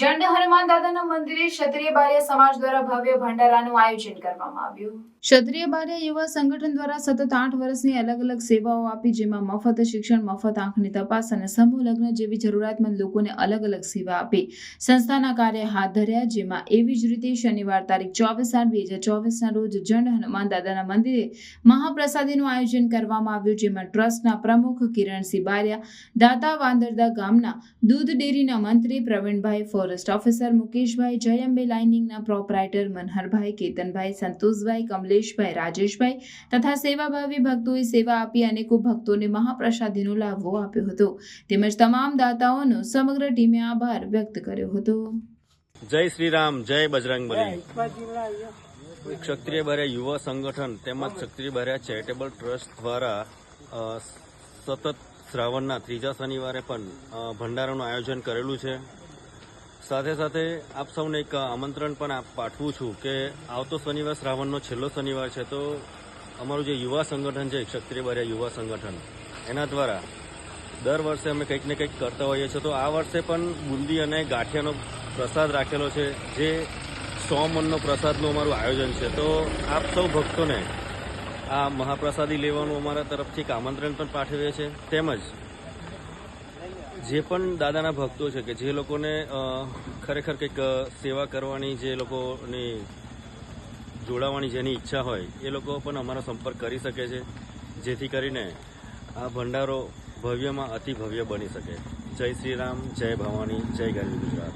જંડ હનુમાન દાદાના મંદિરે ક્ષત્રિય બારિયા સમાજ દ્વારા ભવ્ય ભંડારાનું આયોજન કરવામાં આવ્યું. ક્ષત્રિય બારિયા યુવા સંગઠન દ્વારા સતત આઠ વર્ષની અલગ અલગ સેવાઓ આપી, જેમાં મફત શિક્ષણ, મફત આંખની તપાસ અને સમૂહ લગ્ન જેવી જરૂરિયાતમંદ લોકોને અલગ અલગ સેવા આપી સંસ્થાના કાર્ય હાથ ધર્યા, જેમાં એવી જ રીતે શનિવાર તારીખ ચોવીસ આઠ બે હજાર ચોવીસના રોજ જંડ હનુમાન દાદાના મંદિરે મહાપ્રસાદીનું આયોજન કરવામાં આવ્યું, જેમાં ટ્રસ્ટના પ્રમુખ કિરણસિંહ બારિયા, દાતા વાંદરદા ગામના દૂધ ડેરીના મંત્રી પ્રવીણભાઈ ફોરેસ્ટ ઓફિસર મુકેશભાઈ જયંબે લાઇનિંગના પ્રોપરાઇટર મનહરભાઈ કેતનભાઈ સંતોષભાઈ કમલેશભાઈ રાજેશભાઈ તથા સેવાભાવી ભક્તોએ સેવા આપી અનેકો ભક્તોને મહાપ્રસાદીનો લાભો આપ્યો હતો. તેમજ તમામ દાતાઓનો સમગ્ર ટીમે આભાર વ્યક્ત કર્યો હતો. જય શ્રી રામ જય બજરંગ બલી. ક્ષત્રિય બાર્યા યુવા સંગઠન તેમજ ક્ષત્રિય બાર્યા ચેરિટેબલ ટ્રસ્ટ દ્વારા સતત શ્રાવણના ત્રીજા શનિવારે પણ ભંડારાનું આયોજન કરેલું છે. સાથે સાથે આપ સૌને એક આમંત્રણ પણ આપ પાઠવું છું કે આવતો શનિવાર શ્રાવણનો છેલ્લો શનિવાર છે, તો અમારું જે યુવા સંગઠન છે ક્ષત્રિય બાર્યા યુવા સંગઠન, એના દ્વારા દર વર્ષે અમે કંઈક ને કંઈક કરતા હોઈએ છીએ. તો આ વર્ષે પણ બુંદી અને ગાંઠિયાનો પ્રસાદ રાખેલો છે, જે સો મનનો પ્રસાદનું અમારું આયોજન છે. તો આપ સૌ ભક્તોને આ મહાપ્રસાદી લેવાનું અમારા તરફથી એક આમંત્રણ પણ પાઠવીએ છીએ. તેમજ જે પણ દાદાના ભક્તો છે કે જે લોકોને ખરેખર કંઈક સેવા કરવાની, જે લોકોની જોડાવાની જેની ઈચ્છા હોય, એ લોકો પણ અમારો સંપર્ક કરી શકે છે. જેથી કરીને આ ભંડારો ભવ્યમાં અતિ ભવ્ય બની શકે. જય શ્રી રામ, જય ભવાની, જય ગરવી ગુજરાત.